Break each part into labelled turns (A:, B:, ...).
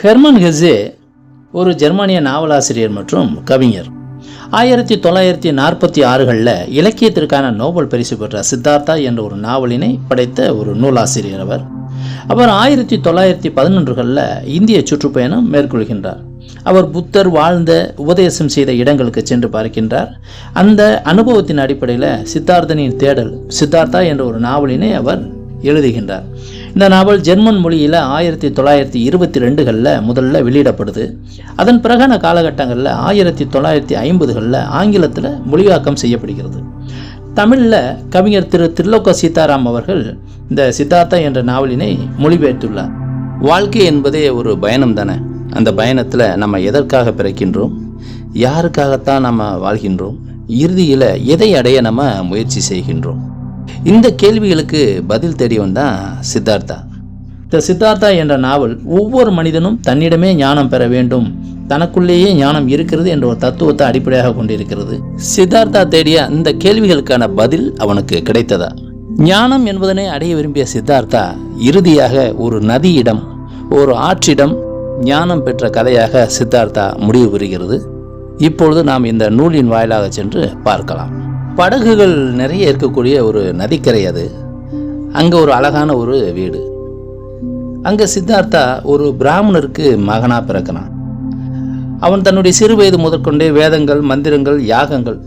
A: Herman ஹெஸே ஒரு ஜெர்மானிய நாவலாசிரியர் மற்றும் கவிஞர். ஆயிரத்தி தொள்ளாயிரத்தி நாற்பத்தி ஆறுகளில் இலக்கியத்திற்கான நோபல் பரிசு பெற்ற சித்தார்த்தா என்ற ஒரு நாவலினை படைத்த ஒரு நூலாசிரியர் அவர். அவர் ஆயிரத்தி தொள்ளாயிரத்தி பதினொன்றுகளில் இந்திய சுற்றுப்பயணம் மேற்கொள்கின்றார். அவர் புத்தர் வாழ்ந்த உபதேசம் செய்த இடங்களுக்கு சென்று பார்க்கின்றார். அந்த அனுபவத்தின் அடிப்படையில் சித்தார்த்தனின் தேடல் சித்தார்த்தா என்ற ஒரு நாவலினை அவர் எழுதுகின்றார். இந்த நாவல் ஜெர்மன் மொழியில் ஆயிரத்தி தொள்ளாயிரத்தி இருபத்தி ரெண்டுகளில் முதல்ல வெளியிடப்படுது. அதன் பிறகான காலகட்டங்களில் ஆயிரத்தி தொள்ளாயிரத்தி ஐம்பதுகளில் ஆங்கிலத்தில் மொழியாக்கம் செய்யப்படுகிறது. தமிழில் கவிஞர் திரு திருலோக சீதாராம் அவர்கள் இந்த சித்தார்த்தா என்ற நாவலினை மொழிபெயர்த்துள்ளார். வாழ்க்கை என்பதே ஒரு பயணம் தானே? அந்த பயணத்தில் நம்ம எதற்காக பிறக்கின்றோம்? யாருக்காகத்தான் நம்ம வாழ்கின்றோம்? இறுதியில் எதை அடைய நம்ம முயற்சி செய்கின்றோம்? இந்த கேள்விகளுக்கு பதில் தேடியவன் தான் சித்தார்த்தா. இந்த சித்தார்த்தா என்ற நாவல் ஒவ்வொரு மனிதனும் தன்னிடமே ஞானம் பெற வேண்டும். தனக்குள்ளேயே ஞானம் இருக்கிறது என்ற ஒரு தத்துவத்தை அடிப்படையாக கொண்டிருக்கிறது. சித்தார்த்தா தேடிய இந்த கேள்விகளுக்கான பதில் அவனுக்கு கிடைத்ததா? ஞானம் என்பதனை அடைய விரும்பிய சித்தார்த்தா இறுதியாக ஒரு நதியிடம் ஒரு ஆற்றிடம் ஞானம் பெற்ற கதையாக சித்தார்த்தா முடிவு பெறுகிறது இப்பொழுது நாம் இந்த நூலின் வாயிலாக சென்று பார்க்கலாம். படகுகள் நிறைய இருக்கக்கூடிய ஒரு நதிக்கரை அது. அங்கே ஒரு அழகான ஒரு வீடு. அங்கே சித்தார்த்தா ஒரு பிராமணருக்கு மகனாக பிறக்கிறான். அவன் தன்னுடைய சிறு வயது முதற்கொண்டே வேதங்கள் மந்திரங்கள் யாகங்கள்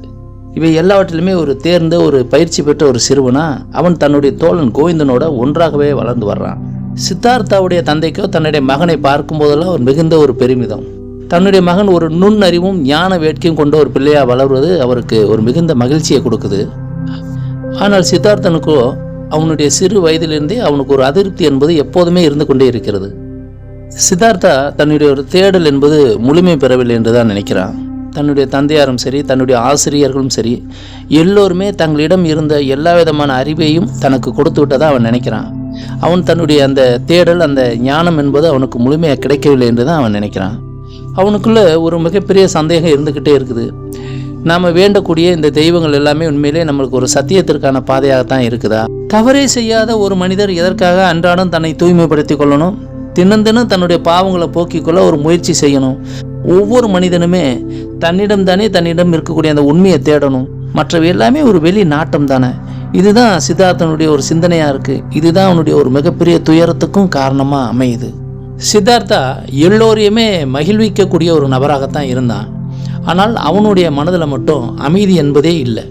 A: இவை எல்லாவற்றிலுமே ஒரு தேர்ந்த ஒரு பயிற்சி பெற்ற ஒரு சிறுவனா அவன் தன்னுடைய தோழன் கோவிந்தனோட ஒன்றாகவே வளர்ந்து வர்றான். சித்தார்த்தாவுடைய தந்தைக்கோ தன்னுடைய மகனை பார்க்கும் போதெல்லாம் ஒரு மிகுந்த ஒரு பெருமிதம். தன்னுடைய மகன் ஒரு நுண்ணறிவும் ஞான வேட்கையும் கொண்ட ஒரு பிள்ளையாக வளர்வது அவருக்கு ஒரு மிகுந்த மகிழ்ச்சியை கொடுக்குது. ஆனால் சித்தார்த்தனுக்கோ அவனுடைய சிறு வயதிலிருந்தே அவனுக்கு ஒரு அதிருப்தி என்பது எப்போதுமே இருந்து கொண்டே இருக்கிறது. சித்தார்த்தா தன்னுடைய ஒரு தேடல் என்பது முழுமை பெறவில்லை என்று தான் நினைக்கிறான். தன்னுடைய தந்தையாரும் சரி தன்னுடைய ஆசிரியர்களும் சரி எல்லோருமே தங்களிடம் இருந்த எல்லா விதமான அறிவையும் தனக்கு கொடுத்து விட்டதாக அவன் நினைக்கிறான். அவன் தன்னுடைய அந்த தேடல் அந்த ஞானம் என்பது அவனுக்கு முழுமையாக கிடைக்கவில்லை என்று தான் அவன் நினைக்கிறான். அவனுக்குள்ள ஒரு மிகப்பெரிய சந்தேகம் இருந்துக்கிட்டே இருக்குது. நாம் வேண்டக்கூடிய இந்த தெய்வங்கள் எல்லாமே உண்மையிலே நம்மளுக்கு ஒரு சத்தியத்திற்கான பாதையாகத்தான் இருக்குதா? தவறே செய்யாத ஒரு மனிதர் எதற்காக அன்றாடம் தன்னை தூய்மைப்படுத்தி கொள்ளணும்? தினம் தினம் தன்னுடைய பாவங்களை போக்கிக்கொள்ள ஒரு முயற்சி செய்யணும். ஒவ்வொரு மனிதனுமே தன்னிடம் தானே தன்னிடம் இருக்கக்கூடிய அந்த உண்மையை தேடணும். மற்றவை எல்லாமே ஒரு வெளி நாட்டம் தானே. இதுதான் சித்தார்த்தனுடைய ஒரு சிந்தனையாக இருக்குது இதுதான் அவனுடைய ஒரு மிகப்பெரிய துயரத்துக்கும் காரணமாக அமையுது. சித்தார்த்தா எல்லோரையுமே மகிழ்விக்கக்கூடிய ஒரு நபராகத்தான் இருந்தான். ஆனால் அவனுடைய மனதில் மட்டும் அமைதி என்பதே இல்லை.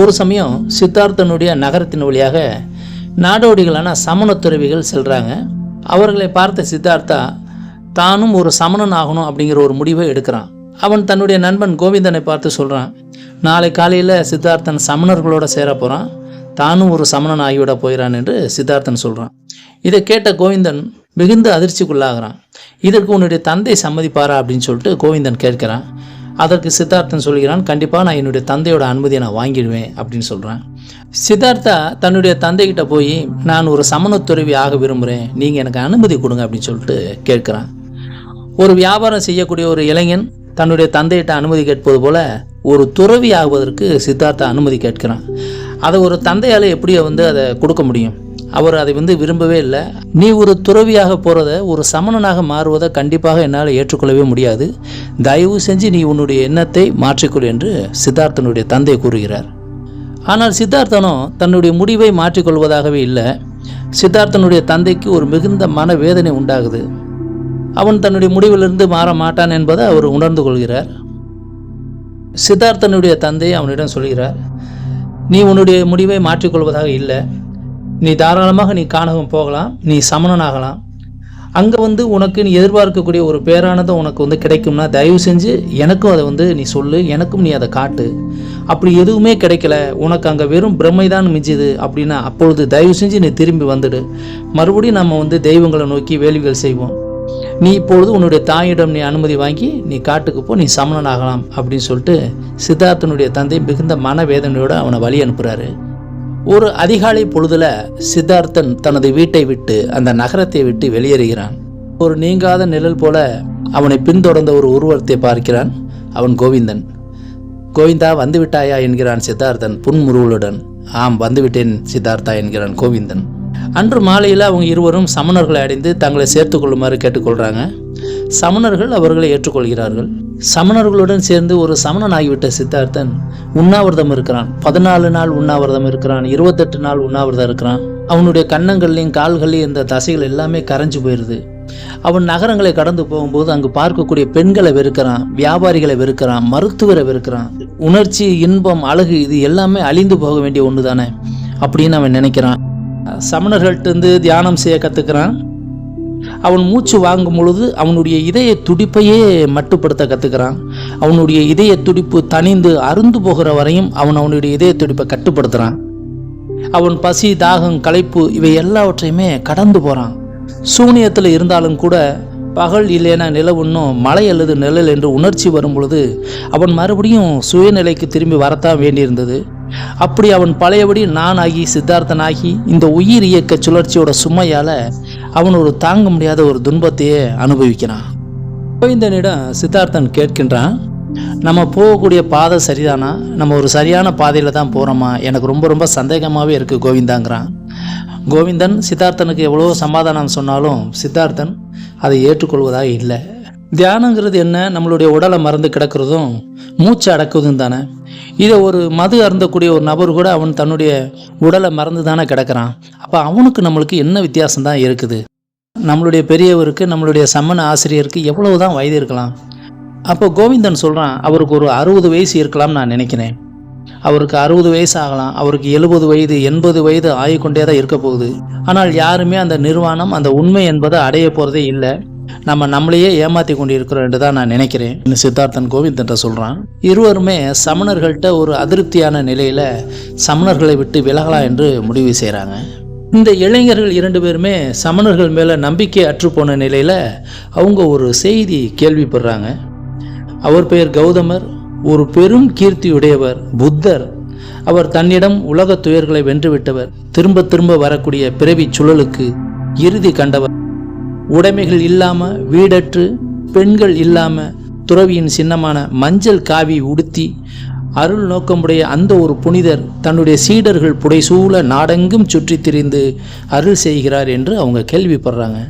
A: ஒரு சமயம் சித்தார்த்தனுடைய நகரத்தின் வழியாக நாடோடிகளான சமண துறவிகள் செல்கிறாங்க அவர்களை பார்த்த சித்தார்த்தா தானும் ஒரு சமணன் ஆகணும் அப்படிங்கிற ஒரு முடிவை எடுக்கிறான். அவன் தன்னுடைய நண்பன் கோவிந்தனை பார்த்து சொல்கிறான் நாளை காலையில் சித்தார்த்தன் சமணர்களோட சேர போகிறான் தானும் ஒரு சமணன் ஆகிவிட போகிறான் என்று சித்தார்த்தன் சொல்கிறான் இதை கேட்ட கோவிந்தன் மிகுந்த அதிர்ச்சிக்குள்ளாகிறான். இதற்கு உன்னுடைய தந்தை சம்மதிப்பாரா? அப்படின்னு சொல்லிட்டு கோவிந்தன் கேட்கிறான். அதற்கு சித்தார்த்தன் சொல்கிறான் கண்டிப்பாக நான் என்னுடைய தந்தையோட அனுமதியை நான் வாங்கிடுவேன் அப்படின்னு சொல்கிறான் சித்தார்த்தா தன்னுடைய தந்தைகிட்ட போய் நான் ஒரு சமணத்துறவி ஆக விரும்புகிறேன் நீங்கள் எனக்கு அனுமதி கொடுங்க அப்படின்னு சொல்லிட்டு கேட்குறான். ஒரு வியாபாரம் செய்யக்கூடிய ஒரு இளைஞன் தன்னுடைய தந்தையிட்ட அனுமதி கேட்பது போல ஒரு துறவி ஆகுவதற்கு சித்தார்த்தா அனுமதி கேட்கிறான். அதை ஒரு தந்தையால் எப்படியோ வந்து அதை கொடுக்க முடியும்? அவர் அதை வந்து விரும்பவே இல்லை. நீ ஒரு துறவியாக போகிறத ஒரு சமணனாக மாறுவதை கண்டிப்பாக என்னால் ஏற்றுக்கொள்ளவே முடியாது. தயவு செஞ்சு நீ உன்னுடைய எண்ணத்தை மாற்றிக்கொள் என்று சித்தார்த்தனுடைய தந்தை கூறுகிறார். ஆனால் சித்தார்த்தனோ தன்னுடைய முடிவை மாற்றிக்கொள்வதாகவே இல்லை. சித்தார்த்தனுடைய தந்தைக்கு ஒரு மிகுந்த மனவேதனை உண்டாகுது. அவன் தன்னுடைய முடிவிலிருந்து மாற மாட்டான் என்பதை அவர் உணர்ந்து கொள்கிறார். சித்தார்த்தனுடைய தந்தை அவனிடம் சொல்கிறார் நீ உன்னுடைய முடிவை மாற்றிக்கொள்வதாக இல்லை. நீ தாராளமாக நீ காணகம் போகலாம் நீ சமணனாகலாம். அங்கே வந்து உனக்கு நீ எதிர்பார்க்கக்கூடிய ஒரு பேரானதை உனக்கு வந்து கிடைக்கும்னா தயவு செஞ்சு எனக்கும் அதை வந்து நீ சொல்லு எனக்கும் நீ அதை காட்டு. அப்படி எதுவுமே கிடைக்கல. உனக்கு அங்கே வெறும் பிரம்மை தான் மிஞ்சுது அப்படின்னா அப்பொழுது தயவு செஞ்சு நீ திரும்பி வந்துடு. மறுபடியும் நம்ம வந்து தெய்வங்களை நோக்கி வேள்விகள் செய்வோம். நீ இப்பொழுது உன்னுடைய தாயிடம் நீ அனுமதி வாங்கி நீ காட்டுக்கு போ நீ சமணன் ஆகலாம் அப்படின்னு சொல்லிட்டு சித்தார்த்தனுடைய தந்தை மிகுந்த மனவேதனையோடு அவனை வழி அனுப்புகிறாரு ஒரு அதிகாலை பொழுதுல சித்தார்த்தன் தனது வீட்டை விட்டு அந்த நகரத்தை விட்டு வெளியேறுகிறான். ஒரு நீங்காத நிழல் போல அவனை பின்தொடர்ந்த ஒரு உருவத்தை பார்க்கிறான். அவன் கோவிந்தன். கோவிந்தா வந்துவிட்டாயா? என்கிறான் சித்தார்த்தன் புன்முருவலுடன் ஆம் வந்துவிட்டேன் சித்தார்த்தா என்கிறான் கோவிந்தன். அன்று மாலையில் அவங்க இருவரும் சமணர்களை அடைந்து தங்களை சேர்த்துக்கொள்ளுமாறு கேட்டுக்கொள்கிறாங்க சமணர்கள் அவர்களை ஏற்றுக்கொள்கிறார்கள். சமணர்களுடன் சேர்ந்து ஒரு சமணன் ஆகிவிட்ட சித்தார்த்தன் உண்ணாவிரதம் இருக்கிறான். பதினாலு நாள் உண்ணாவிரதம் இருக்கிறான். இருபத்தெட்டு நாள் உண்ணாவிரதம் இருக்கிறான். அவனுடைய கன்னங்கள்லையும் கால்கள்லையும் இந்த தசைகள் எல்லாமே கரைஞ்சு போயிடுது அவன் நகரங்களை கடந்து போகும்போது அங்கு பார்க்கக்கூடிய பெண்களை வெறுக்கிறான் வியாபாரிகளை வெறுக்கிறான் மருத்துவரை வெறுக்கிறான். உணர்ச்சி இன்பம் அழகு இது எல்லாமே அழிந்து போக வேண்டிய ஒன்று தானே அப்படின்னு அவன் நினைக்கிறான். சமணர்கள்ட்டேருந்து தியானம் செய்ய கற்றுக்கிறான் அவன் மூச்சு வாங்கும் பொழுது அவனுடைய இதய துடிப்பையே மட்டுப்படுத்த கற்றுக்கிறான் அவனுடைய இதய துடிப்பு தணிந்து அருந்து போகிற வரையும் அவன் அவனுடைய இதய துடிப்பை கட்டுப்படுத்துகிறான் அவன் பசி தாகம் களைப்பு இவை எல்லாவற்றையுமே கடந்து போகிறான் சூனியத்தில் இருந்தாலும் கூட பகல் இல்லைனா நிலவுன்னும் மழை அல்லது நிழல் என்று உணர்ச்சி வரும் பொழுது அவன் மறுபடியும் சுயநிலைக்கு திரும்பி வரத்தான் வேண்டியிருந்தது. அப்படி அவன் பழையபடி நானாகி சித்தார்த்தனாகி இந்த உயிர் இயக்க சுழற்சியோட சுமையால் அவன் ஒரு தாங்க முடியாத ஒரு துன்பத்தையே அனுபவிக்கிறான். கோவிந்தனிடம் சித்தார்த்தன் கேட்கின்றான் நம்ம போகக்கூடிய பாதை சரிதானா? நம்ம ஒரு சரியான பாதையில் தான் போகிறோமா எனக்கு ரொம்ப ரொம்ப சந்தேகமாகவே இருக்குது கோவிந்தாங்கிறான். கோவிந்தன் சித்தார்த்தனுக்கு எவ்வளோ சமாதானம் சொன்னாலும் சித்தார்த்தன் அதை ஏற்றுக்கொள்வதாக இல்லை. தியானங்கிறது என்ன? நம்மளுடைய உடலை மறந்து கிடக்கிறதும் மூச்சு அடக்குவதும் தானே? இதை ஒரு மது அருந்தக்கூடிய ஒரு நபர் கூட அவன் தன்னுடைய உடலை மறந்து தானே கிடக்கிறான். அப்போ அவனுக்கு நம்மளுக்கு என்ன வித்தியாசம் தான் இருக்குது? நம்மளுடைய பெரியவருக்கு நம்மளுடைய சம்மன ஆசிரியருக்கு எவ்வளவு தான் வயது இருக்கலாம். அப்போ கோவிந்தன் சொல்கிறான் அவருக்கு ஒரு அறுபது வயசு இருக்கலாம்னு நான் நினைக்கிறேன். அவருக்கு அறுபது வயசு ஆகலாம் அவருக்கு எழுபது வயது எண்பது வயது ஆகிக்கொண்டே தான் இருக்க போகுது. ஆனால் யாருமே அந்த நிர்வாணம் அந்த உண்மை என்பதை அடைய போகிறதே இல்லை. நம்ம நம்மளையே ஏமாத்தி கொண்டு இருக்கிறோம் என்று தான் நான் நினைக்கிறேன் சித்தார்த்தன் கோவிந்தன் சொல்கிறான் இருவருமே சமணர்கள்ட்ட ஒரு அதிருப்தியான நிலையில் சமணர்களை விட்டு விலகலாம் என்று முடிவு செய்கிறாங்க இந்த இளைஞர்கள் இரண்டு பேருமே சமணர்கள் மேலே நம்பிக்கை அற்றுப்போன நிலையில் அவங்க ஒரு செய்தி கேள்விப்படுறாங்க. அவர் பெயர் கௌதமர் ஒரு பெரும் கீர்த்தியுடையவர் புத்தர். அவர் தன்னிடம் உலகத் துயர்களை வென்றுவிட்டவர் திரும்ப திரும்ப வரக்கூடிய பிறவி சுழலுக்கு இறுதி கண்டவர். உடைமைகள் இல்லாம வீடற்று பெண்கள் இல்லாம துறவியின் சின்னமான மஞ்சள் காவி உடுத்தி அருள் நோக்கமுடைய அந்த ஒரு புனிதர் தன்னுடைய சீடர்கள் புடைசூழ நாடெங்கும் சுற்றித் திரிந்து அருள் செய்கிறார் என்று அவங்க கேள்விப்படுறாங்க.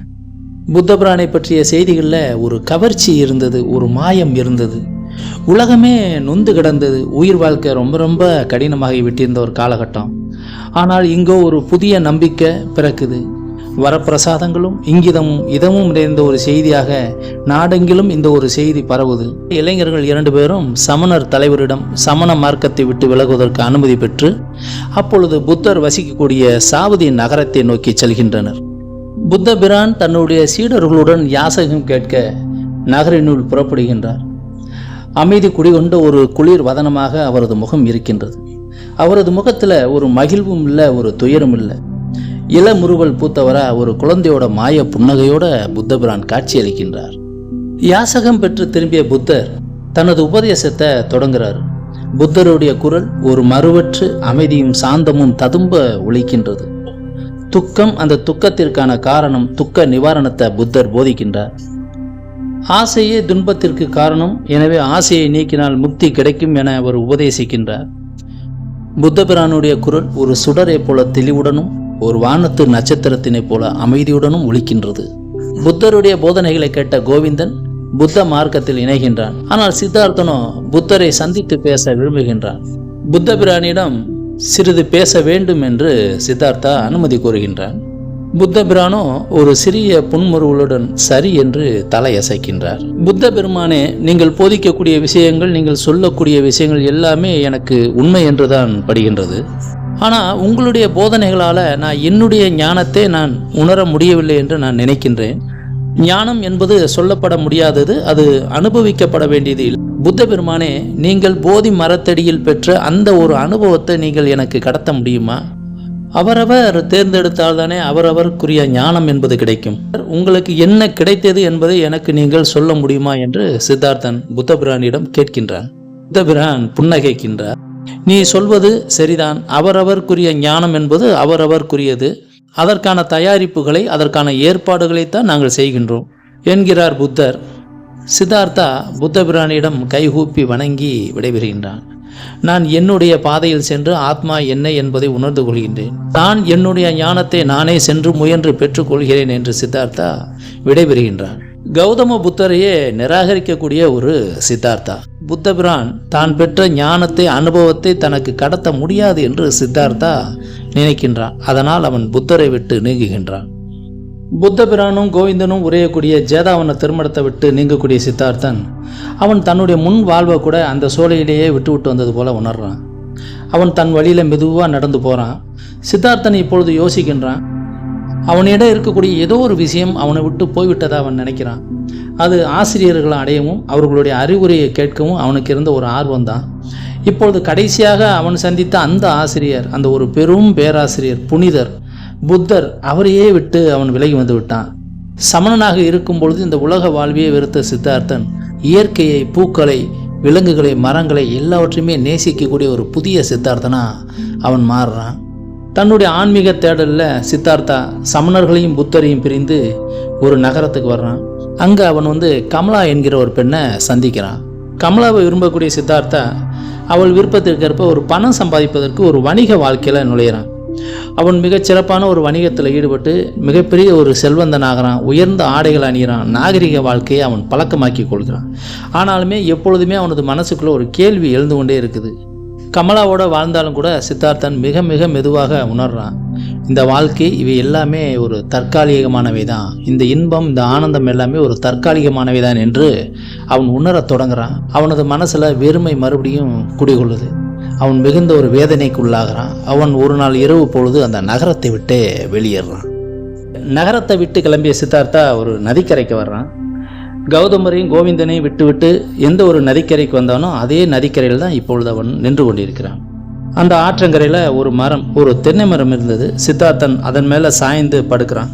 A: புத்தபிரானை பற்றிய செய்திகளில் ஒரு கவர்ச்சி இருந்தது ஒரு மாயம் இருந்தது. உலகமே நொந்து கிடந்தது உயிர் வாழ்க்கை ரொம்ப ரொம்ப கடினமாகி விட்டிருந்த ஒரு காலகட்டம். ஆனால் இங்கோ ஒரு புதிய நம்பிக்கை பிறக்குது. வரப்பிரசாதங்களும் இங்கிதமும் இதமும் நிறைந்த ஒரு செய்தியாக நாடெங்கிலும் இந்த ஒரு செய்தி பரவுது. இளைஞர்கள் இரண்டு பேரும் சமணர் தலைவரிடம் சமண மார்க்கத்தை விட்டு விலகுவதற்கு அனுமதி பெற்று அப்பொழுது புத்தர் வசிக்கக்கூடிய சாவதி நகரத்தை நோக்கி செல்கின்றனர். புத்த பிரான் தன்னுடைய சீடர்களுடன் யாசகம் கேட்க நகரினுள் புறப்படுகின்றார். அமைதி குடிகொண்ட ஒரு குளிர் வதனமாக அவரது முகம் இருக்கின்றது. அவரது முகத்தில் ஒரு மகிழ்வும் இல்லை ஒரு துயரும் இல்லை. இளமுறுவல் பூத்தவரா ஒரு குழந்தையோட மாய புன்னகையோட புத்தபிரான் காட்சியளிக்கின்றார். யாசகம் பெற்று திரும்பிய புத்தர் தனது உபதேசத்தை தொடங்குறார். புத்தருடைய குரல் ஒரு மறுவற்று அமைதியும் சாந்தமும் ததும்ப ஒழிக்கின்றது. துக்கம் அந்த துக்கத்திற்கான காரணம் துக்க நிவாரணத்தை புத்தர் போதிக்கின்றார். ஆசையே துன்பத்திற்கு காரணம் எனவே ஆசையை நீக்கினால் முக்தி கிடைக்கும் என அவர் உபதேசிக்கின்றார். புத்தபிரானுடைய குரல் ஒரு சுடரை போல தெளிவுடனும் ஒரு வானத்து நட்சத்திரத்தினைப் போல அமைதியுடனும் ஒழிக்கின்றது புத்தருடைய போதனைகளை கேட்ட கோவிந்தன் புத்த மார்க்கத்தில் இணைகின்றான். ஆனால் சித்தார்த்தனோ புத்தரை சந்தித்து பேச விரும்புகின்றான். புத்த பிரானிடம் சிறிது பேச வேண்டும் என்று சித்தார்த்தா அனுமதி கோருகின்றான் புத்த பிரானோ ஒரு சிறிய புன்முறுவலுடன் சரி என்று தலையசைக்கின்றார். புத்த பெருமானே நீங்கள் போதிக்கக்கூடிய விஷயங்கள் நீங்கள் சொல்லக்கூடிய விஷயங்கள் எல்லாமே எனக்கு உண்மை என்றுதான் படுகின்றது. ஆனால் உங்களுடைய போதனைகளால் நான் என்னுடைய ஞானத்தை நான் உணர முடியவில்லை என்று நான் நினைக்கின்றேன். ஞானம் என்பது சொல்லப்பட முடியாதது அது அனுபவிக்கப்பட வேண்டியது இல்லை. புத்த பெருமானே நீங்கள் போதி மரத்தடியில் பெற்ற அந்த ஒரு அனுபவத்தை நீங்கள் எனக்கு கடத்த முடியுமா? அவரவர் தேர்ந்தெடுத்தால் தானே அவரவருக்குரிய ஞானம் என்பது கிடைக்கும். உங்களுக்கு என்ன கிடைத்தது என்பதை எனக்கு நீங்கள் சொல்ல முடியுமா என்று சித்தார்த்தன் புத்தபிரானிடம் கேட்கின்றான். புத்தபிரான் புன்னகைக்கின்றார். நீ சொல்வது சரிதான். அவரவர்க்குரிய ஞானம் என்பது அவரவர்க்குரியது. அதற்கான தயாரிப்புகளை அதற்கான ஏற்பாடுகளைத்தான் நாங்கள் செய்கின்றோம் என்கிறார் புத்தர். சித்தார்த்தா புத்த பிராணியிடம் கைகூப்பி வணங்கி விடைபெறுகின்றான். நான் என்னுடைய பாதையில் சென்று ஆத்மா என்ன என்பதை உணர்ந்து கொள்கின்றேன். நான் என்னுடைய ஞானத்தை நானே சென்று முயன்று பெற்றுக்கொள்கிறேன் என்று சித்தார்த்தா விடைபெறுகின்றான். கௌதம புத்தரையே நிராகரிக்கக்கூடிய ஒரு சித்தார்த்தா. புத்தபிரான் தான் பெற்ற ஞானத்தை அனுபவத்தை தனக்கு கடத்த முடியாது என்று சித்தார்த்தா நினைக்கின்றான். அதனால் அவன் புத்தரை விட்டு நீங்குகின்றான். புத்தபிரானும் கோவிந்தனும் உரையக்கூடிய ஜேதாவன திருமணத்தை விட்டு நீங்கக்கூடிய சித்தார்த்தன் அவன் தன்னுடைய முன் வாழ்வை கூட அந்த சோலையிலேயே விட்டு விட்டு வந்தது போல உணர்றான். அவன் தன் வழியில் மெதுவாக நடந்து போகிறான் சித்தார்த்தன் இப்பொழுது யோசிக்கின்றான் அவனிடம் இருக்கக்கூடிய ஏதோ ஒரு விஷயம் அவனை விட்டு போய்விட்டதாக அவன் நினைக்கிறான். அது ஆசிரியர்களை அடையவும் அவர்களுடைய அறிவுரையை கேட்கவும் அவனுக்கு இருந்த ஒரு ஆர்வம் தான். இப்பொழுது கடைசியாக அவன் சந்தித்த அந்த ஆசிரியர் அந்த ஒரு பெரும் பேராசிரியர் புனிதர் புத்தர் அவரையே விட்டு அவன் விலகி வந்து விட்டான். சமணனாக இருக்கும் பொழுது இந்த உலக வாழ்வியை வெறுத்த சித்தார்த்தன் இயற்கையை பூக்களை விலங்குகளை மரங்களை எல்லாவற்றையுமே நேசிக்கக்கூடிய ஒரு புதிய சித்தார்த்தனாக அவன் மாறுறான். தன்னுடைய ஆன்மீக தேடலில் சித்தார்த்தா சமணர்களையும் புத்தரையும் பிரிந்து ஒரு நகரத்துக்கு வர்றான். அங்கே அவன் வந்து கமலா என்கிற ஒரு பெண்ணை சந்திக்கிறான். கமலாவை விரும்பக்கூடிய சித்தார்த்தா அவள் விருப்பத்திற்கேற்ப ஒரு பணம் சம்பாதிப்பதற்கு ஒரு வணிக வாழ்க்கையில் நுழையிறான். அவன் மிகச் சிறப்பான ஒரு வணிகத்தில் ஈடுபட்டு மிகப்பெரிய ஒரு செல்வந்தன் ஆகிறான் உயர்ந்த ஆடைகள் அணிகிறான் நாகரிக வாழ்க்கையை அவன் பழக்கமாக்கி கொள்கிறான். ஆனாலுமே எப்பொழுதுமே அவனது மனசுக்குள்ளே ஒரு கேள்வி எழுந்து கொண்டே இருக்குது. கமலாவோட வாழ்ந்தாலும் கூட சித்தார்த்தன் மிக மிக மெதுவாக உணர்றான். இந்த வாழ்க்கை இவை எல்லாமே ஒரு தற்காலிகமானவை தான் இந்த இன்பம் இந்த ஆனந்தம் எல்லாமே ஒரு தற்காலிகமானவை தான் என்று அவன் உணரத் தொடங்குறான். அவனது மனசில் வெறுமை மறுபடியும் குடிகொள்ளுது. அவன் மிகுந்த ஒரு வேதனைக்கு உள்ளாகிறான். அவன் ஒரு நாள் இரவு பொழுது அந்த நகரத்தை விட்டு வெளியேறான். நகரத்தை விட்டு கிளம்பிய சித்தார்த்தா ஒரு நதிக்கரைக்கு வர்றான். கௌதமரையும் கோவிந்தனையும் விட்டுவிட்டு எந்த ஒரு நதிக்கரைக்கு வந்தானோ அதே நதிக்கரையில் தான் இப்பொழுது அவன் நின்று கொண்டிருக்கிறான். அந்த ஆற்றங்கரையில் ஒரு மரம் ஒரு தென்னை மரம் இருந்தது. சித்தார்த்தன் அதன் மேலே சாய்ந்து படுக்கிறான்.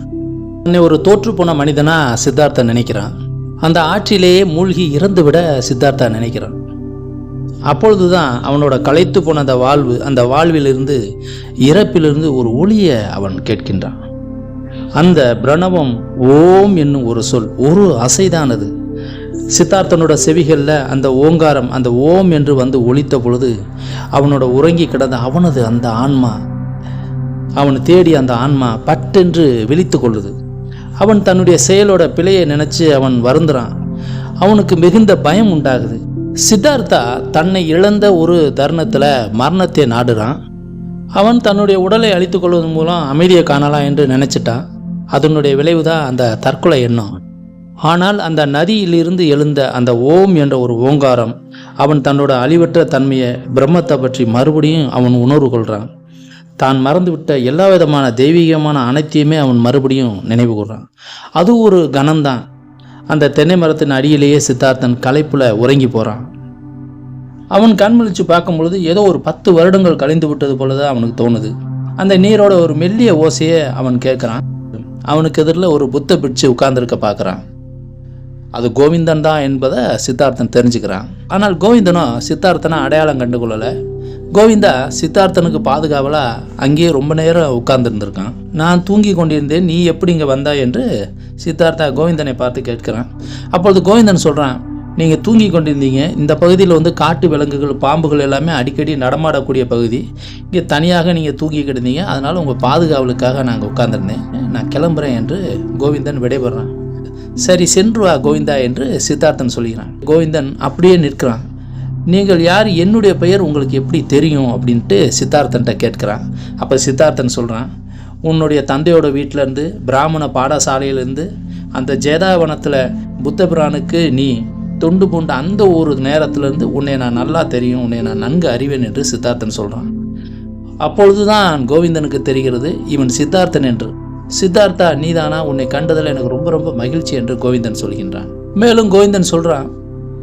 A: தன்னை ஒரு தோற்றுப்போன மனிதனா சித்தார்த்தன் நினைக்கிறான். அந்த ஆற்றிலேயே மூழ்கி இறந்து விட சித்தார்த்தா நினைக்கிறான். அப்பொழுதுதான் அவனோட களைத்து போன அந்த வாழ்வு அந்த வாழ்விலிருந்து இறப்பிலிருந்து ஒரு ஒளியை அவன் கேட்கின்றான். அந்த பிரணவம் ஓம் என்னும் ஒரு சொல் ஒரு அசைதானது. சித்தார்த்தனோட செவிகளில் அந்த ஓங்காரம் அந்த ஓம் என்று வந்து ஒழித்த பொழுது அவனோட உறங்கி கிடந்த அவனது அந்த ஆன்மா அவன் தேடி அந்த ஆன்மா பட்டென்று விழித்து கொள்ளுது. அவன் தன்னுடைய செயலோட பிழையை நினச்சி அவன் வருந்துறான். அவனுக்கு மிகுந்த பயம் உண்டாகுது. சித்தார்த்தா தன்னை இழந்த ஒரு தருணத்தில் மரணத்தை நாடுறான். அவன் தன்னுடைய உடலை அழித்து கொள்வதன் மூலம் அமைதியை காணலாம் என்று நினச்சிட்டான். அதனுடைய விளைவு தான் அந்த தற்கொலை எண்ணம். ஆனால் அந்த நதியிலிருந்து எழுந்த அந்த ஓம் என்ற ஒரு ஓங்காரம் அவன் தன்னோட அழிவற்ற தன்மையை பிரம்மத்தை பற்றி மறுபடியும் அவன் உணர்வு கொள்கிறான் தான் மறந்துவிட்ட எல்லா விதமான தெய்வீகமான அனைத்தையுமே அவன் மறுபடியும் நினைவு கூறான் அது ஒரு கணம்தான். அந்த தென்னை மரத்தின் அடியிலேயே சித்தார்த்தன் களைப்பில் உறங்கி போகிறான் அவன் கண் முழிச்சு பார்க்கும் பொழுது ஏதோ ஒரு பத்து வருடங்கள் கழிந்து விட்டது போல தான் அவனுக்கு தோணுது. அந்த நீரோட ஒரு மெல்லிய ஓசையை அவன் கேட்குறான். அவனுக்கு எதிரில் ஒரு புத்த பிடிச்சு உட்கார்ந்துருக்க பார்க்குறான். அது கோவிந்தன் தான் என்பதை சித்தார்த்தன் தெரிஞ்சுக்கிறான். ஆனால் கோவிந்தனும் சித்தார்த்தனை அடையாளம் கண்டுகொள்ளலை. கோவிந்தா சித்தார்த்தனுக்கு பாதுகாவலாக அங்கேயே ரொம்ப நேரம் உட்கார்ந்துருந்துருக்கான். நான் தூங்கி கொண்டிருந்தேன் நீ எப்படி இங்கே வந்தா என்று சித்தார்த்தா கோவிந்தனை பார்த்து கேட்கிறான். அப்பொழுது கோவிந்தன் சொல்கிறான் நீங்கள் தூங்கி கொண்டிருந்தீங்க. இந்த பகுதியில் வந்து காட்டு விலங்குகள் பாம்புகள் எல்லாமே அடிக்கடி நடமாடக்கூடிய பகுதி. இங்கே தனியாக நீங்கள் தூங்கி கிடந்தீங்க. அதனால் உங்கள் பாதுகாவலுக்காக நாங்கள் உட்காந்துருந்தேன் நான் கிளம்புறேன் என்று கோவிந்தன் விடைபெறான். சரி சென்று வா கோவிந்தா என்று சித்தார்த்தன் சொல்கிறான். கோவிந்தன் அப்படியே நிற்கிறான். நீங்கள் யார்? என்னுடைய பெயர் உங்களுக்கு எப்படி தெரியும்? அப்படின்ட்டு சித்தார்த்தன்ட்ட கேட்குறான். அப்போ சித்தார்த்தன் சொல்கிறான் உன்னுடைய தந்தையோட வீட்டிலேருந்து பிராமண பாடசாலையிலேருந்து அந்த ஜேதாவனத்தில் புத்தபிரானுக்கு நீ தொண்டு பூண்ட அந்த ஒரு நேரத்திலேருந்து உன்னை நான் நல்லா தெரியும் உன்னை நான் நன்கு அறிவேன் என்று சித்தார்த்தன் சொல்கிறான் அப்பொழுதுதான் கோவிந்தனுக்கு தெரிகிறது இவன் சித்தார்த்தன் என்று. சித்தார்த்தா நீதானா? உன்னை கண்டதில் எனக்கு ரொம்ப ரொம்ப மகிழ்ச்சி என்று கோவிந்தன் சொல்கின்றான். மேலும் கோவிந்தன் சொல்கிறான்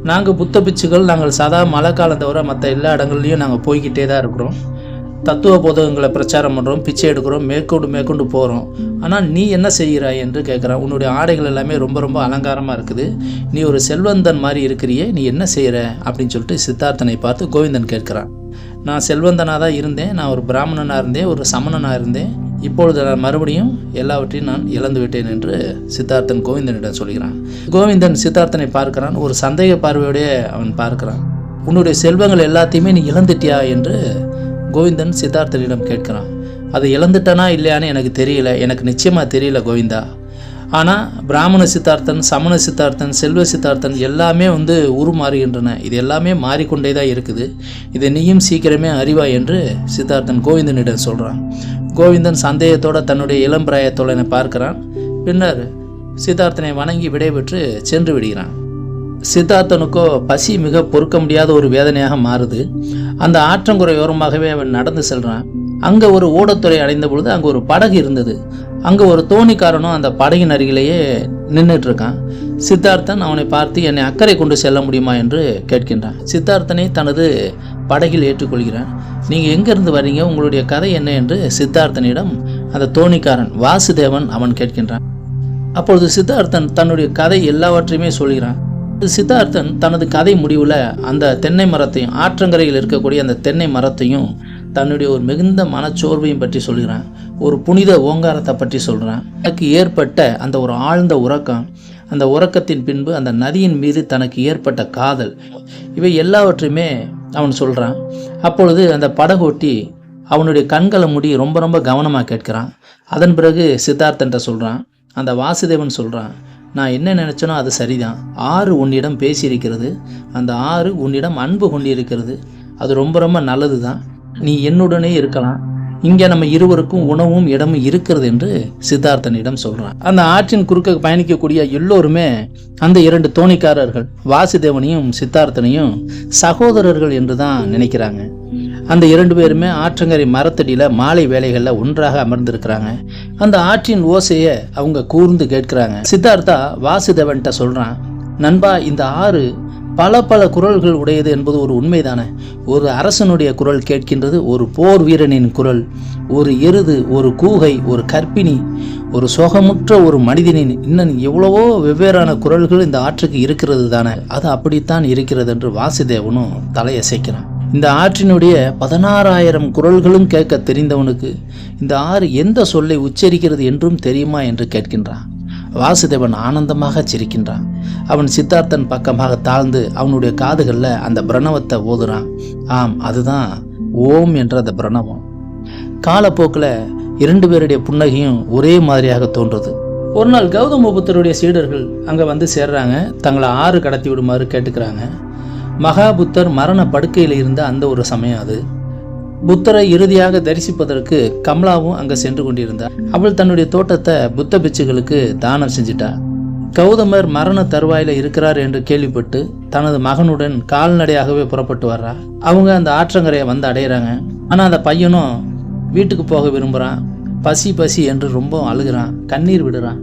A: நாங்கள் புத்த பிச்சுகள் நாங்கள் சதா மழை காலம் தவிர மற்ற எல்லா இடங்கள்லையும் நாங்கள் போய்கிட்டே தான் இருக்கிறோம். தத்துவ புத்தகங்களை பிரச்சாரம் பண்ணுறோம் பிச்சை எடுக்கிறோம் மேற்கொண்டு மேற்கொண்டு போகிறோம் ஆனால் நீ என்ன செய்கிறாய் என்று கேட்குறான். உன்னுடைய ஆடைகள் எல்லாமே ரொம்ப ரொம்ப அலங்காரமாக இருக்குது. நீ ஒரு செல்வந்தன் மாதிரி இருக்கிறியே நீ என்ன செய்கிற அப்படின்னு சொல்லிட்டு சித்தார்த்தனை பார்த்து கோவிந்தன் கேட்குறான். நான் செல்வந்தனாக தான் இருந்தேன். நான் ஒரு பிராமணனாக இருந்தேன் ஒரு சமணனாக இருந்தேன். இப்பொழுது நான் மறுபடியும் எல்லாவற்றையும் நான் இழந்து விட்டேன் என்று சித்தார்த்தன் கோவிந்தனிடம் சொல்கிறான். கோவிந்தன் சித்தார்த்தனை பார்க்கிறான். ஒரு சந்தேக பார்வையோடே அவன் பார்க்கிறான். உன்னுடைய செல்வங்கள் எல்லாத்தையுமே நீ இழந்துட்டியா என்று கோவிந்தன் சித்தார்த்தனிடம் கேட்கிறான். அதை இழந்துட்டனா இல்லையான்னு எனக்கு தெரியல. எனக்கு நிச்சயமாக தெரியல கோவிந்தா. ஆனால் பிராமண சித்தார்த்தன் சமண சித்தார்த்தன் செல்வ சித்தார்த்தன் எல்லாமே வந்து உருமாறுகின்றன. இது எல்லாமே மாறிக்கொண்டே தான் இருக்குது. இதை நீயும் சீக்கிரமே அறிவாய் என்று சித்தார்த்தன் கோவிந்தனிடம் சொல்கிறான் கோவிந்தன் சந்தேகத்தோடு தன்னுடைய இளம் தோழனை பார்க்கிறான். பின்னர் சித்தார்த்தனை வணங்கி விடைபெற்று சென்று விடுகிறான். சித்தார்த்தனுக்கோ பசி மிக பொறுக்க முடியாத ஒரு வேதனையாக மாறுது. அந்த ஆற்றங்குறையோரமாகவே அவன் நடந்து செல்றான். அங்கே ஒரு ஓடத்துறை அடைந்த பொழுது அங்கே ஒரு படகு இருந்தது. அங்கே ஒரு தோணிக்காரனும் அந்த படகின் அருகிலேயே நின்றுட்டு இருக்கான் சித்தார்த்தன் அவனை பார்த்து என்னை அக்கறை கொண்டு செல்ல முடியுமா? என்று கேட்கின்றான். சித்தார்த்தனை தனது படகில் ஏற்றுக்கொள்கிறான். நீங்கள் எங்கேருந்து வர்றீங்க? உங்களுடைய கதை என்ன? என்று சித்தார்த்தனிடம் அந்த தோணிக்காரன் வாசுதேவன் அவன் கேட்கின்றான். அப்பொழுது சித்தார்த்தன் தன்னுடைய கதை எல்லாவற்றையுமே சொல்கிறான். சித்தார்த்தன் தனது கதை முடிவில் அந்த தென்னை மரத்தையும் ஆற்றங்கரையில் இருக்கக்கூடிய அந்த தென்னை மரத்தையும் தன்னுடைய ஒரு மிகுந்த மனச்சோர்வையும் பற்றி சொல்கிறான். ஒரு புனித ஓங்காரத்தை பற்றி சொல்கிறான். எனக்கு ஏற்பட்ட அந்த ஒரு ஆழ்ந்த உறக்கம் அந்த உறக்கத்தின் பின்பு அந்த நதியின் மீது தனக்கு ஏற்பட்ட காதல் இவை எல்லாவற்றையுமே அவன் சொல்கிறான். அப்பொழுது அந்த படகோட்டி அவனுடைய கண்களை முடி ரொம்ப ரொம்ப கவனமாக கேட்கிறான். அதன் பிறகு சித்தார்த்தன்ட்ட சொல்கிறான். அந்த வாசுதேவன் சொல்கிறான் நான் என்ன நினச்சனோ அது சரிதான். ஆறு உன்னிடம் பேசியிருக்கிறது. அந்த ஆறு உன்னிடம் அன்பு கொண்டிருக்கிறது. அது ரொம்ப ரொம்ப நல்லது தான் நீ என்னுடனே இருக்கலாம். இங்கே நம்ம இருவருக்கும் உணவும் இடமும் இருக்கிறது என்று சித்தார்த்தனிடம் சொல்கிறான் அந்த ஆற்றின் குறுக்க பயணிக்கக்கூடிய எல்லோருமே அந்த இரண்டு தோணிக்காரர்கள் வாசுதேவனையும் சித்தார்த்தனையும் சகோதரர்கள் என்று தான் நினைக்கிறாங்க. அந்த இரண்டு பேருமே ஆற்றங்கரை மரத்தடியில் மாலை வேலைகளில் ஒன்றாக அமர்ந்திருக்கிறாங்க. அந்த ஆற்றின் ஓசையை அவங்க கூர்ந்து கேட்கிறாங்க. சித்தார்த்தா வாசுதேவன்கிட்ட சொல்கிறான் நண்பா இந்த ஆறு பல பல குரல்கள் உடையது என்பது ஒரு உண்மைதானே? ஒரு அரசனுடைய குரல் கேட்கின்றது ஒரு போர் வீரனின் குரல். ஒரு எருது ஒரு கூகை ஒரு கற்பிணி ஒரு சோகமுற்ற ஒரு மனிதனின் இன்னும் எவ்வளவோ வெவ்வேறான குரல்கள் இந்த ஆற்றுக்கு இருக்கிறது தானே? அது அப்படித்தான் இருக்கிறது என்று வாசுதேவனும் தலையசைக்கிறான். இந்த ஆற்றினுடைய பதினாறாயிரம் குரல்களும் கேட்க தெரிந்தவனுக்கு இந்த ஆறு எந்த சொல்லை உச்சரிக்கிறது என்றும் தெரியுமா என்று கேட்கின்றான். வாசுதேவன் ஆனந்தமாக சிரிக்கின்றான். அவன் சித்தார்த்தன் பக்கமாக தாழ்ந்து அவனுடைய காதுகளில் அந்த பிரணவத்தை ஓதுறான். ஆம் அதுதான் ஓம் என்ற அந்த பிரணவம். காலப்போக்கில் இரண்டு பேருடைய புன்னகையும் ஒரே மாதிரியாக தோன்றுது. ஒரு நாள் கௌதம புத்தருடைய சீடர்கள் அங்கே வந்து சேர்றாங்க. தங்களை ஆறு கடத்தி விடுமாறு கேட்டுக்கிறாங்க. மகாபுத்தர் மரண படுக்கையில் இருந்த அந்த ஒரு சமயம் அது. புத்தரை இறுதியாக தரிசிப்பதற்கு கமலாவும் அங்கே சென்று கொண்டிருந்தார். அவள் தன்னுடைய தோட்டத்தை புத்த பிச்சுகளுக்கு தானம் செஞ்சிட்டா. கௌதமர் மரண தருவாயில் இருக்கிறார் என்று கேள்விப்பட்டு தனது மகனுடன் கால்நடையாகவே புறப்பட்டு வர்றா. அவங்க அந்த ஆற்றங்கரையை வந்து அடையிறாங்க. ஆனால் அந்த பையனும் வீட்டுக்கு போக விரும்புகிறான் பசி பசி என்று ரொம்ப அழுகிறான். கண்ணீர் விடுறான்.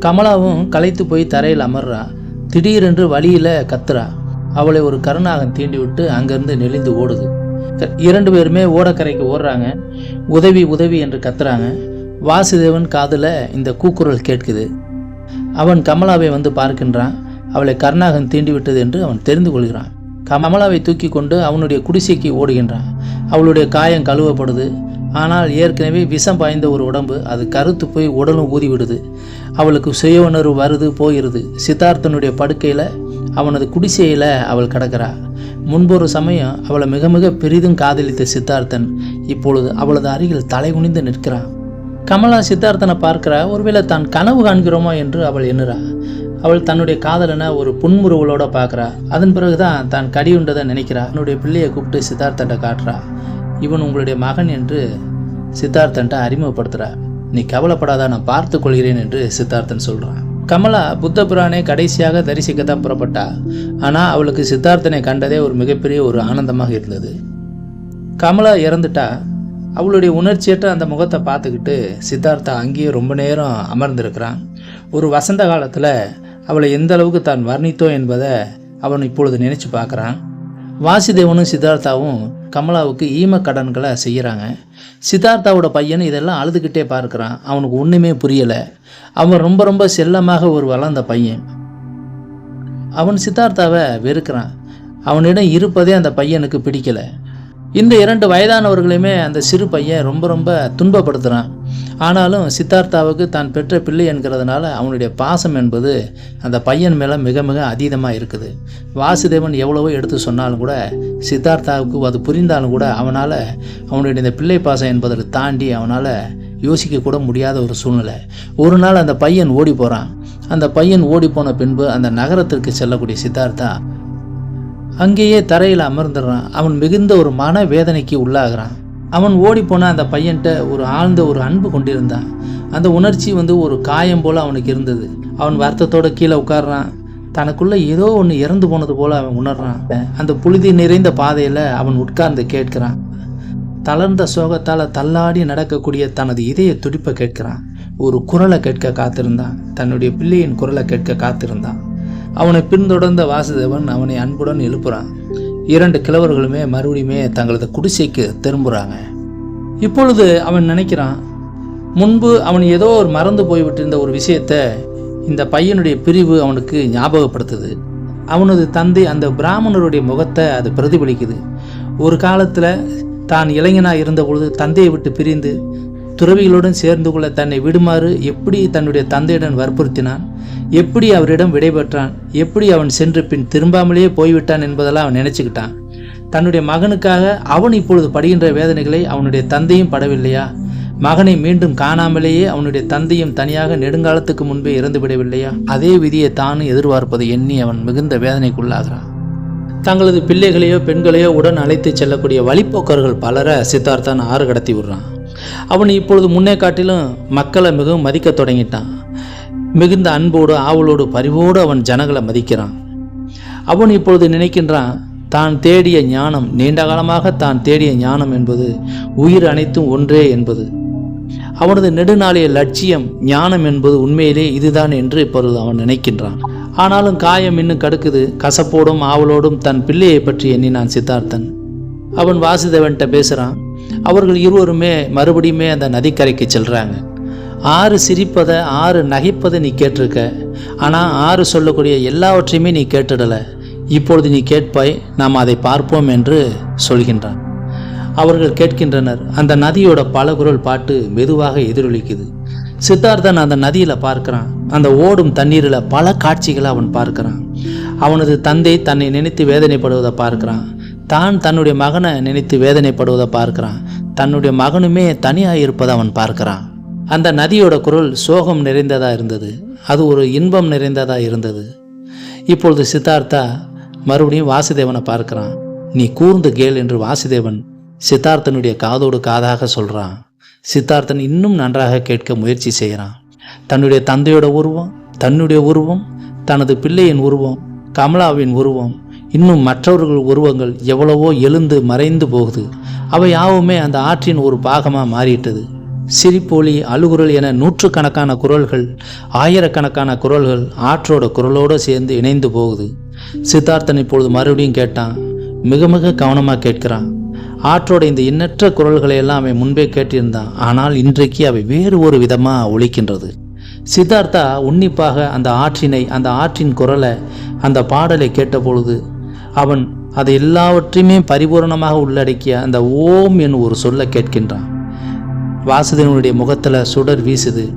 A: கமலாவும் களைத்து போய் தரையில் அமர்றா. திடீரென்று வழியில் கத்துறா. அவளை ஒரு கருணாகன் தீண்டி விட்டு அங்கேருந்து நெளிந்து ஓடுது. க- இரண்டு பேருமே ஓடக்கரைக்கு ஓடுறாங்க. உதவி உதவி என்று கத்துறாங்க. வாசுதேவன் காதில் இந்த கூக்குரல் கேட்குது. அவன் கமலாவை வந்து பார்க்கின்றான். அவளை கருணாகன் தீண்டி விட்டது என்று அவன் தெரிந்து கொள்கிறான். கமலாவை தூக்கி கொண்டு அவனுடைய குடிசைக்கு ஓடுகின்றான். அவளுடைய காயம் கழுவப்படுது. ஆனால் ஏற்கனவே விஷம் பாய்ந்த ஒரு உடம்பு அது கருத்து போய் உடலும் ஊதிவிடுது. அவளுக்கு சுய உணர்வு வருது போகிறது. சித்தார்த்தனுடைய படுக்கையில் அவனது குடிசையில் அவள் கிடக்கிறா. முன்பொரு சமயம் அவளை மிக மிக பெரிதும் காதலித்த சித்தார்த்தன் இப்பொழுது அவளது அருகில் தலை குனிந்து நிற்கிறான் கமலா சித்தார்த்தனை பார்க்கிறா ஒருவேளை தான் கனவு காண்கிறோமா என்று அவள் எண்ணுறா. அவள் தன்னுடைய காதலனை ஒரு புன்முறுவலோட பார்க்குறா. அதன் பிறகுதான் தான் கடியுண்டதை நினைக்கிறா. தன்னுடைய பிள்ளையை கூப்பிட்டு சித்தார்த்தன்ட்ட காட்டுறா. இவன் உங்களுடைய மகன் என்று சித்தார்த்தன்ட்ட அறிமுகப்படுத்துறா. நீ கவலைப்படாதா நான் பார்த்து கொள்கிறேன் என்று சித்தார்த்தன் சொல்றான். கமலா புத்த புராணை கடைசியாக தரிசிக்கத்தான் புறப்பட்டா. ஆனால் அவளுக்கு சித்தார்த்தனை கண்டதே ஒரு மிகப்பெரிய ஒரு ஆனந்தமாக இருந்தது. கமலா இறந்துட்டா. அவளுடைய உணர்ச்சியற்ற அந்த முகத்தை பார்த்துக்கிட்டு சித்தார்த்தா அங்கேயே ரொம்ப நேரம் அமர்ந்திருக்கிறான். ஒரு வசந்த காலத்தில் அவளை எந்த அளவுக்கு தான் வர்ணித்தோம் என்பதை அவன் இப்பொழுது நினைச்சு பார்க்குறான். வாசுதேவனும் சித்தார்த்தாவும் கமலாவுக்கு ஈம கடன்களை செய்கிறாங்க சித்தார்த்தாவோட பையன் இதெல்லாம் அழுதுகிட்டே பார்க்குறான். அவனுக்கு ஒன்றுமே புரியலை. அவன் ரொம்ப ரொம்ப செல்லமாக ஒரு வளர்ந்த பையன். அவன் சித்தார்த்தாவை வெறுக்கிறான். அவனிடம் இருப்பதே அந்த பையனுக்கு பிடிக்கல. இந்த இரண்டு வயதானவர்களையுமே அந்த சிறு பையன் ரொம்ப ரொம்ப துன்பப்படுத்துகிறான் ஆனாலும் சித்தார்த்தாவுக்கு தான் பெற்ற பிள்ளை என்கிறதுனால அவனுடைய பாசம் என்பது அந்த பையன் மேலே மிக மிக அதீதமாக இருக்குது. வாசுதேவன் எவ்வளவோ எடுத்து சொன்னாலும் கூட சித்தார்த்தாவுக்கு அது புரிந்தாலும் கூட அவனால் அவனுடைய இந்த பிள்ளை பாசம் என்பதற்கு தாண்டி அவனால் யோசிக்க கூட முடியாத ஒரு சூழ்நிலை. ஒரு நாள் அந்த பையன் ஓடி போகிறான் அந்த பையன் ஓடி போன பின்பு அந்த நகரத்திற்கு செல்லக்கூடிய சித்தார்த்தா அங்கேயே தரையில் அமர்ந்துடுறான். அவன் மிகுந்த ஒரு மன வேதனைக்கு உள்ளாகிறான். அவன் ஓடி போன அந்த பையன்கிட்ட ஒரு ஆழ்ந்த ஒரு அன்பு கொண்டிருந்தான். அந்த உணர்ச்சி வந்து ஒரு காயம் போல அவனுக்கு இருந்தது. அவன் வருத்தத்தோட கீழே உட்கார்றான். தனக்குள்ள ஏதோ ஒன்று இறந்து போனது போல அவன் உணர்றான். அந்த புழுதி நிறைந்த பாதையில் அவன் உட்கார்ந்து கேட்கிறான். தளர்ந்த சோகத்தால் தள்ளாடி நடக்கக்கூடிய தனது இதய துடிப்பை கேட்கிறான். ஒரு குரலை கேட்க காத்திருந்தான். தன்னுடைய பிள்ளையின் குரலை கேட்க காத்திருந்தான். அவனை பின்தொடர்ந்த வாசுதேவன் அவனை அன்புடன் எழுப்புறான். இரண்டு கிழவர்களுமே மறுபடியுமே தங்களது குடிசைக்கு திரும்புகிறாங்க இப்பொழுது அவன் நினைக்கிறான் முன்பு அவன் ஏதோ ஒரு மறந்து போய்விட்டிருந்த ஒரு விஷயத்தை இந்த பையனுடைய பிரிவு அவனுக்கு ஞாபகப்படுத்துது. அவனது தந்தை அந்த பிராமணருடைய முகத்தை அது பிரதிபலிக்குது. ஒரு காலத்தில் தான் இளைஞனாக இருந்த பொழுது தந்தையை விட்டு பிரிந்து துறவிகளுடன் சேர்ந்து கொள்ள தன்னை விடுமாறு எப்படி தன்னுடைய தந்தையுடன் வற்புறுத்தினான்? எப்படி அவரிடம் விடைபெற்றான் எப்படி அவன் சென்று பின் திரும்பாமலேயே போய்விட்டான் என்பதெல்லாம் அவன் நினைச்சுக்கிட்டான். தன்னுடைய மகனுக்காக அவன் இப்பொழுது படுகின்ற வேதனைகளை அவனுடைய தந்தையும் படவில்லையா? மகனை மீண்டும் காணாமலேயே அவனுடைய தந்தையும் தனியாக நெடுங்காலத்துக்கு முன்பே இறந்து விடவில்லையா? அதே விதியை தானும் எதிர்பார்ப்பதை எண்ணி அவன் மிகுந்த வேதனைக்குள்ளாகிறான். தங்களது பிள்ளைகளையோ பெண்களையோ உடன் அழைத்து செல்லக்கூடிய வழிப்போக்கர்கள் பலரை சித்தார்த்தான் ஆறு கடத்தி விடுறான். அவன் இப்பொழுது முன்னே காட்டிலும் மக்களை மிகவும் மதிக்க தொடங்கிட்டான். மிகுந்த அன்போடு ஆவலோடு பரிவோடு அவன் ஜனங்களை மதிக்கிறான். அவன் இப்பொழுது நினைக்கின்றான் தான் தேடிய ஞானம் நீண்ட காலமாக தான் தேடிய ஞானம் என்பது உயிர் அனைத்தும் ஒன்றே என்பது. அவனது நெடுநாளைய லட்சியம் ஞானம் என்பது உண்மையிலே இதுதான் என்று இப்பொழுது அவன் நினைக்கின்றான். ஆனாலும் காயம் இன்னும் கடுக்குது. கசப்போடும் ஆவலோடும் தன் பிள்ளையை பற்றி எண்ணினான் சித்தார்த்தன். அவன் வாசுதேவன்கிட்ட பேசுகிறான் அவர்கள் இருவருமே மறுபடியுமே அந்த நதிக்கரைக்கு செல்கிறாங்க ஆறு சிரிப்பதை ஆறு நகைப்பதை நீ கேட்டிருக்க. ஆனால் ஆறு சொல்லக்கூடிய எல்லாவற்றையுமே நீ கேட்டுடலை. இப்பொழுது நீ கேட்பாய் நாம் அதை பார்ப்போம் என்று சொல்கின்றான். அவர்கள் கேட்கின்றனர். அந்த நதியோட பல குரல் பாட்டு மெதுவாக எதிரொலிக்குது. சித்தார்த்தன் அந்த நதியில் பார்க்கிறான். அந்த ஓடும் தண்ணீரில் பல காட்சிகளை அவன் பார்க்கிறான். அவனது தந்தை தன்னை நினைத்து வேதனைப்படுவதை பார்க்கிறான். தான் தன்னுடைய மகனை நினைத்து வேதனைப்படுவதை பார்க்கிறான். தன்னுடைய மகனுமே தனியாக இருப்பதை அவன் பார்க்கிறான். அந்த நதியோட குரல் சோகம் நிறைந்ததா இருந்தது. அது ஒரு இன்பம் நிறைந்ததா இருந்தது. இப்பொழுது சித்தார்த்தா மறுபடியும் வாசுதேவனை பார்க்கிறான். நீ கூர்ந்து கேள் என்று வாசுதேவன் சித்தார்த்தனுடைய காதோடு காதாக சொல்றான். சித்தார்த்தன் இன்னும் நன்றாக கேட்க முயற்சி செய்கிறான். தன்னுடைய தந்தையோட உருவம் தன்னுடைய உருவம் தனது பிள்ளையின் உருவம் கமலாவின் உருவம் இன்னும் மற்றவர்கள் உருவங்கள் எவ்வளவோ எழுந்து மறைந்து போகுது. அவை யாவுமே அந்த ஆற்றின் ஒரு பாகமாக மாறிட்டது. சிரிப்பொலி அழுகுரல் என நூற்றுக்கணக்கான குரல்கள் ஆயிரக்கணக்கான குரல்கள் ஆற்றோட குரலோடு சேர்ந்து இணைந்து போகுது. சித்தார்த்தன் இப்பொழுது மறுபடியும் கேட்டான் மிக மிக கவனமாக கேட்கிறான். ஆற்றோட இந்த எண்ணற்ற குரல்களை எல்லாம் அவன் முன்பே கேட்டிருந்தான். ஆனால் இன்றைக்கு அவை வேறு ஒரு விதமாக ஒழிக்கின்றது சித்தார்த்தா உன்னிப்பாக அந்த ஆற்றினை அந்த ஆற்றின் குரலை அந்த பாடலை கேட்டபொழுது அவன் அதை எல்லாவற்றையுமே பரிபூரணமாக உள்ளடக்கிய அந்த ஓம் என் ஒரு சொல்லை கேட்கின்றான். வாசுதேவனுடைய முகத்தில் சுடர் வீசுது.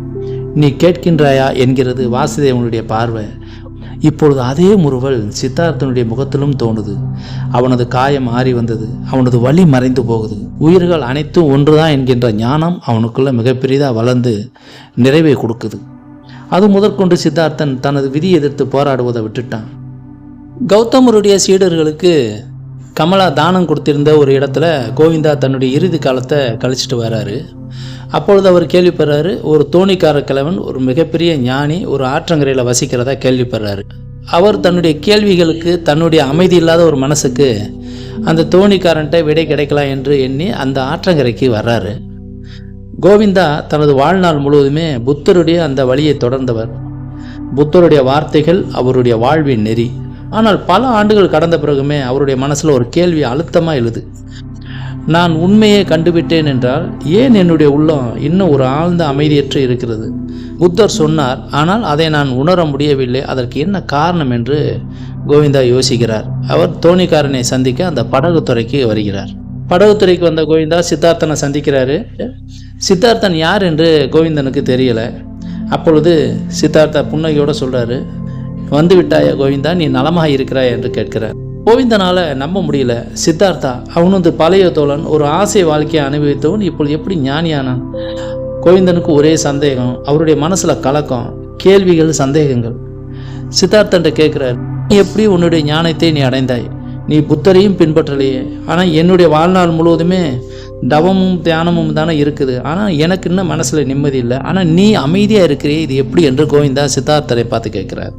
A: நீ கேட்கின்றாயா என்கிறது வாசுதேவனுடைய பார்வை. இப்பொழுது அதே முறுவல் சித்தார்த்தனுடைய முகத்திலும் தோணுது. அவனது காயம் ஆறி வந்தது. அவனது வலி மறைந்து போகுது. உயிர்கள் அனைத்தும் ஒன்றுதான் என்கின்ற ஞானம் அவனுக்குள்ள மிகப்பெரிதாக வளர்ந்து நிறைவை கொடுக்குது. அது முதற்கொண்டு சித்தார்த்தன் தனது விதி எதிர்த்து போராடுவதை விட்டுட்டான். கௌதமருடைய சீடர்களுக்கு கமலா தானம் கொடுத்திருந்த ஒரு இடத்துல கோவிந்தா தன்னுடைய இறுதி காலத்தை கழிச்சிட்டு வராரு. அப்பொழுது அவர் கேள்விப்படுறாரு ஒரு தோணிக்கார கிழவன் ஒரு மிகப்பெரிய ஞானி ஒரு ஆற்றங்கரையில் வசிக்கிறதா? கேள்விப்படுறாரு அவர் தன்னுடைய கேள்விகளுக்கு தன்னுடைய அமைதி இல்லாத ஒரு மனசுக்கு அந்த தோணிக்காரன்ட்ட விடை கிடைக்கலாம் என்று எண்ணி அந்த ஆற்றங்கரைக்கு வர்றாரு. கோவிந்தா தனது வாழ்நாள் முழுவதுமே புத்தருடைய அந்த வழியை தொடர்ந்தவர். புத்தருடைய வார்த்தைகள் அவருடைய வாழ்வின் நெறி. ஆனால் பல ஆண்டுகள் கடந்த பிறகுமே அவருடைய மனசில் ஒரு கேள்வி அழுத்தமாக எழுது. நான் உண்மையை கண்டுவிட்டேன் என்றால் ஏன் என்னுடைய உள்ளம் இன்னும் ஒரு ஆழ்ந்த அமைதியற்று இருக்கிறது? புத்தர் சொன்னார் ஆனால் அதை நான் உணர முடியவில்லை. அதற்கு என்ன காரணம்? என்று கோவிந்தா யோசிக்கிறார். அவர் தோணிக்காரனை சந்திக்க அந்த படகு துறைக்கு வருகிறார். படகுத்துறைக்கு வந்த கோவிந்தா சித்தார்த்தனை சந்திக்கிறாரு. சித்தார்த்தன் யார் என்று கோவிந்தனுக்கு தெரியல. அப்பொழுது சித்தார்த்தா புன்னகையோடு சொல்கிறாரு வந்து விட்டாய கோவிந்தா? நீ நலமாக இருக்கிறாய் என்று கேட்கிறார். கோவிந்தனால் நம்ப முடியல. சித்தார்த்தா அவன் வந்து பழைய தோழன் ஒரு ஆசை வாழ்க்கையை அனுபவித்தவன் இப்பொழுது எப்படி ஞானியானான் கோவிந்தனுக்கு ஒரே சந்தேகம் அவருடைய மனசில் கலக்கம் கேள்விகள் சந்தேகங்கள். சித்தார்த்தன்ட்ட கேட்கிறார் நீ எப்படி உன்னுடைய ஞானத்தை நீ அடைந்தாய்? நீ புத்தரையும் பின்பற்றலையே. ஆனால் என்னுடைய வாழ்நாள் முழுவதுமே தவமும் தியானமும் தானே இருக்குது. ஆனால் எனக்கு இன்னும் மனசில் நிம்மதி இல்லை. ஆனால் நீ அமைதியாக இருக்கிறே இது எப்படி? என்று கோவிந்தா சித்தார்த்தரை பார்த்து கேட்குறாரு.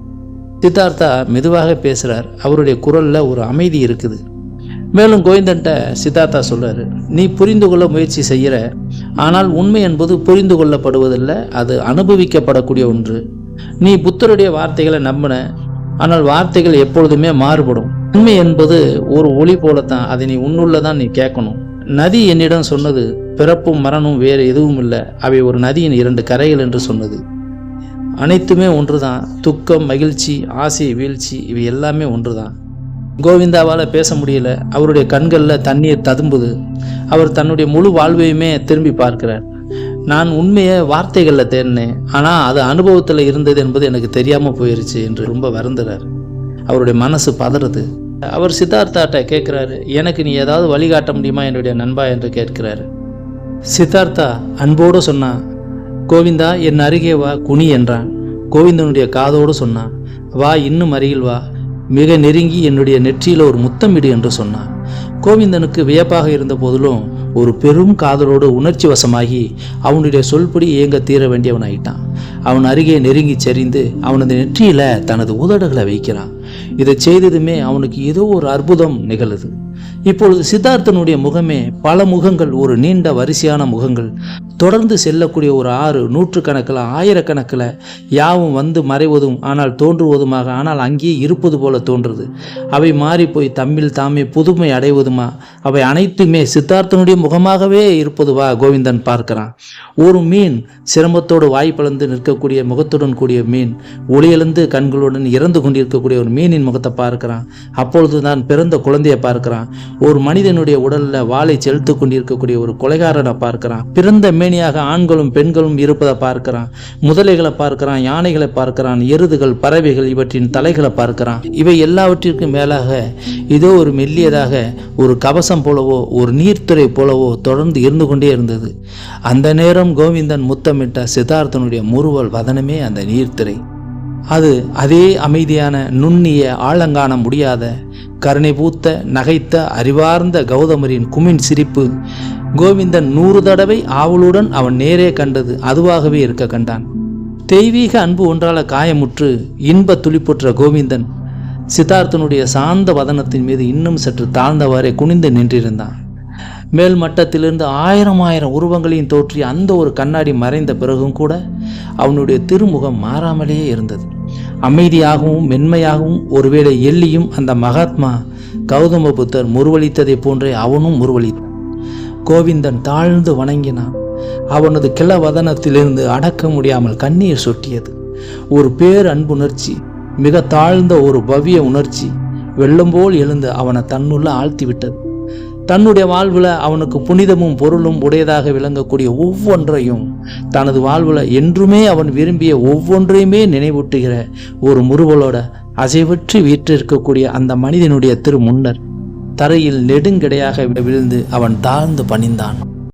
A: சித்தார்த்தா மெதுவாக பேசுகிறார் அவருடைய குரலில் ஒரு அமைதி இருக்குது. மேலும் கோவிந்தன்ட்ட சித்தார்த்தா சொல்கிறார் நீ புரிந்து கொள்ள முயற்சி செய்கிற ஆனால் உண்மை என்பது புரிந்து கொள்ளப்படுவதில்லை அது அனுபவிக்கப்படக்கூடிய ஒன்று. நீ புத்தருடைய வார்த்தைகளை நம்பின ஆனால் வார்த்தைகள் எப்பொழுதுமே மாறுபடும். உண்மை என்பது ஒரு ஒளி போலத்தான் அதை நீ உன்னுள்ளதான் நீ கேட்கணும். நதி என்னிடம் சொன்னது பிறப்பும் மரணமும் வேறு எதுவும் இல்லை. அவை ஒரு நதியின் இரண்டு கரைகள் என்று சொன்னது. அனைத்துமே ஒன்று தான் துக்கம் மகிழ்ச்சி ஆசை வீழ்ச்சி இவை எல்லாமே ஒன்று தான் கோவிந்தாவால் பேச முடியல. அவருடைய கண்களில் தண்ணீர் ததும்புது. அவர் தன்னுடைய முழு வாழ்வையுமே திரும்பி பார்க்கிறார். நான் உண்மையை வார்த்தைகளில் தேடினேன். ஆனால் அது அனுபவத்தில் இருந்தது என்பது எனக்கு தெரியாமல் போயிருச்சு என்று ரொம்ப வருந்துறார். அவருடைய மனசு பதறுது. அவர் சித்தார்த்தாட்ட கேட்குறாரு எனக்கு நீ ஏதாவது வழிகாட்ட முடியுமா என்னுடைய நண்பா? என்று கேட்கிறாரு. சித்தார்த்தா அன்போடு சொன்னான் கோவிந்தா என் அருகே வா குனி என்றான். கோவிந்தனுடைய காதோடு சொன்னான். வா இன்னும் அருகில் வா. மிக நெருங்கி என்னுடைய நெற்றியில் ஒரு முத்தமிடு என்று சொன்னான். கோவிந்தனுக்கு வியப்பாக இருந்த போதிலும் ஒரு பெரும் காதலோடு உணர்ச்சி வசமாகி அவனுடைய சொல்படி ஏங்க தீர வேண்டியவனாயிட்டான். அவன் அருகே நெருங்கி சரிந்து அவனது நெற்றியில தனது உதடுகளை வைக்கிறான். இதை செய்ததுமே அவனுக்கு ஏதோ ஒரு அற்புதம் நிகழுது இப்பொழுது சித்தார்த்தனுடைய முகமே பல முகங்கள் ஒரு நீண்ட வரிசையான முகங்கள். தொடர்ந்து செல்லக்கூடிய ஒரு ஆறு நூற்றுக்கணக்கில் ஆயிரக்கணக்கில் யாவும் வந்து மறைவதும் ஆனால் தோன்றுவதுமாக ஆனால் அங்கேயே இருப்பது போல தோன்றுது. அவை மாறி போய் தம்மில் தாமே புதுமை அடைவதுமா? அவை அனைத்துமே சித்தார்த்தனுடைய முகமாகவே இருப்பதுவா கோவிந்தன் பார்க்கிறான். ஒரு மீன் சிரமத்தோடு வாய் பிளந்து நிற்கக்கூடிய முகத்துடன் கூடிய மீன் ஒளியெழுந்து கண்களுடன் இறந்து கொண்டிருக்கக்கூடிய ஒரு மீனின் முகத்தை பார்க்கிறான். அப்பொழுது தான் பிறந்த குழந்தையை பார்க்கிறான். ஒரு மனிதனுடைய உடல்ல வாளை செலுத்து கொண்டிருக்கக்கூடிய ஒரு கொலைகாரனை பார்க்கிறான். பிறந்த மேனியாக ஆண்களும் பெண்களும் இருப்பதை பார்க்கிறான். முதலைகளை பார்க்கிறான் யானைகளை பார்க்கிறான் எருதுகள் பறவைகள் இவற்றின் தலைகளை பார்க்கிறான். இவை எல்லாவற்றிற்கும் மேலாக இதோ ஒரு மெல்லியதாக ஒரு கவசம் போலவோ ஒரு நீர்த்துறை போலவோ தொடர்ந்து இருந்து கொண்டே இருந்தது. அந்த நேரம் கோவிந்தன் முத்தமிட்ட சித்தார்த்தனுடைய முறுவல் வதனமே அந்த நீர்த்துறை. அது அதே அமைதியான நுண்ணிய ஆழங்காண முடியாத கருணை பூத்த நகைத்த அறிவார்ந்த கௌதமரின் குமின் சிரிப்பு கோவிந்தன் நூறு தடவை ஆவலுடன் அவன் நேரே கண்டது அதுவாகவே இருக்க கண்டான். தெய்வீக அன்பு ஒன்றால காயமுற்று இன்ப துளிப்புற்ற கோவிந்தன் சித்தார்த்தனுடைய சாந்த வதனத்தின் மீது இன்னும் சற்று தாழ்ந்தவாறே குனிந்து நின்றிருந்தான். மேல் மட்டத்திலிருந்து ஆயிரம் ஆயிரம் உருவங்களையும் தோற்றி அந்த ஒரு கண்ணாடி மறைந்த பிறகும் கூட அவனுடைய திருமுகம் மாறாமலே இருந்தது. அமைதியாகவும் மென்மையாகவும் ஒருவேளை எள்ளியும் அந்த மகாத்மா கௌதம புத்தர் முருவளித்ததை போன்றே அவனும் முருவளித்தான் கோவிந்தன் தாழ்ந்து வணங்கினான். அவனது கிளவதனத்திலிருந்து அடக்க முடியாமல் கண்ணீர் சொட்டியது. ஒரு பேர் அன்புணர்ச்சி மிக தாழ்ந்த ஒரு பவ்ய உணர்ச்சி வெள்ளம் போல் எழுந்து அவனை தன்னுள்ள ஆழ்த்திவிட்டது. தன்னுடைய வாழ்வில் அவனுக்கு புனிதமும் பொருளும் உடையதாக விளங்கக்கூடிய ஒவ்வொன்றையும் தனது வாழ்வில் என்றுமே அவன் விரும்பிய ஒவ்வொன்றையுமே நினைவூட்டுகிற ஒரு முறுவலோட அசைவற்று வீற்றிருக்கக்கூடிய அந்த மனிதனுடைய திரு முன்னர் தரையில் நெடுங்கடையாக விழுந்து அவன் தாழ்ந்து பணிந்தான்.